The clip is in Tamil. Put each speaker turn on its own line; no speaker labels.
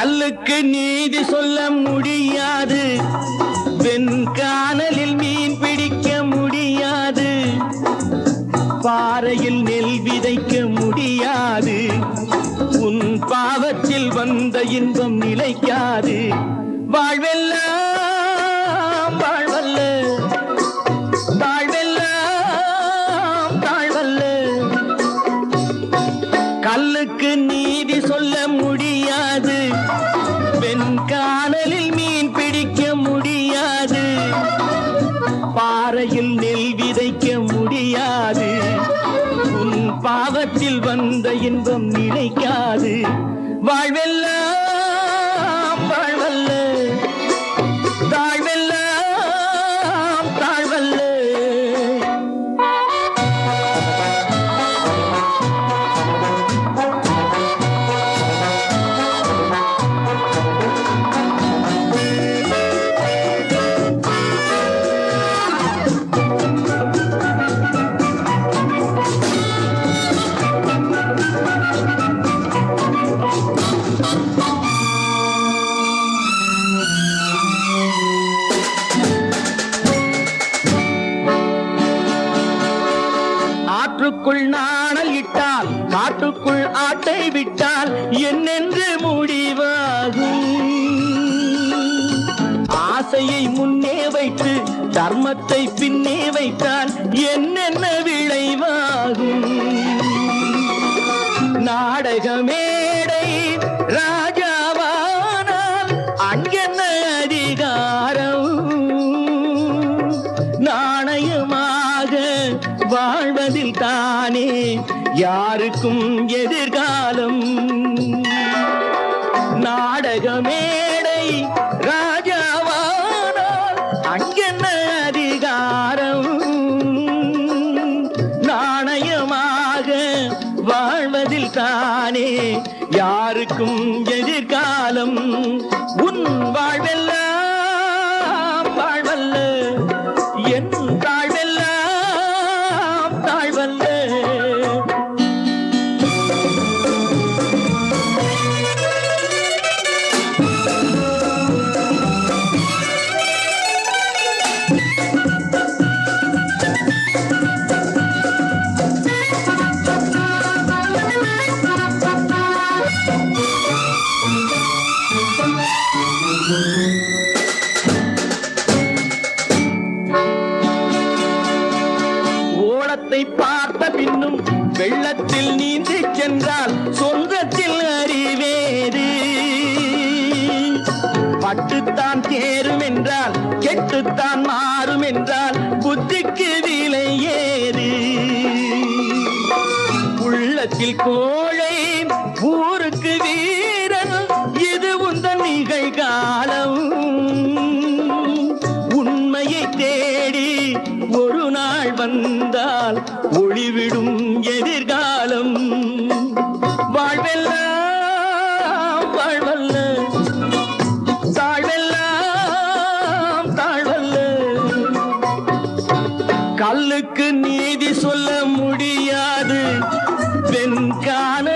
கல்லுக்கு நீதி சொல்ல முடியாது. வெண்கானலில் மீன் பிடிக்க முடியாது. பாறையில் நெல் விதைக்க முடியாது. உன் பாவத்தில் வந்த இன்பம் நிலைக்காது. வாழ்வெல்லாம் வாழ்வல்ல. தாழ்வெல்லாம் தாழ்வல்ல கல்லுக்கு நீதி பாறையில் நெல் விதைக்க முடியாது. உன் பாவத்தில் வந்த இன்பம் நிலைக்காது. வாழ்வெல்லாம் வாழ்வல்ல. காற்றுக்குள் நாணல் இட்டால் காற்றுக்குள் ஆட்டை விட்டால் என்னென்று முடிவாகும் ஆசையை முன்னே வைத்து தர்மத்தை பின்னே வைத்தால் என்னென்ன விளைவாகும் நாடகமேடை ராஜாவானால் அங்கென்ன அதிகாரம்? யாருக்கும் எதிர்காலம். நாடக மேடை ராஜாவானால் அங்கென்ன அதிகாரம்? நாணயமாக வாழ்வதில் தானே யாருக்கும் எதிர்காலம்? உன் வாழ்வெல்லாம் ஓடத்தை பார்த்த பின்னும் வெள்ளத்தில் நீந்தி சென்றால் சொந்தத்தில் அறிவேறு பட்டுத்தான் தேரும் என்றால் கெட்டுத்தான் மாறும் என்றால் புத்திக்கு விலை ஏறு உள்ளத்தில் கோழை ஊருக்கு வீரன் இது உந்தன் நிகழ்காலம். எதிர்காலம். வாழ்வெல்லாம் வாழ்வல்ல தாழ்வெல்லாம் தாழ்வல்ல. கல்லுக்கு நீதி சொல்ல முடியாது. வெண்கால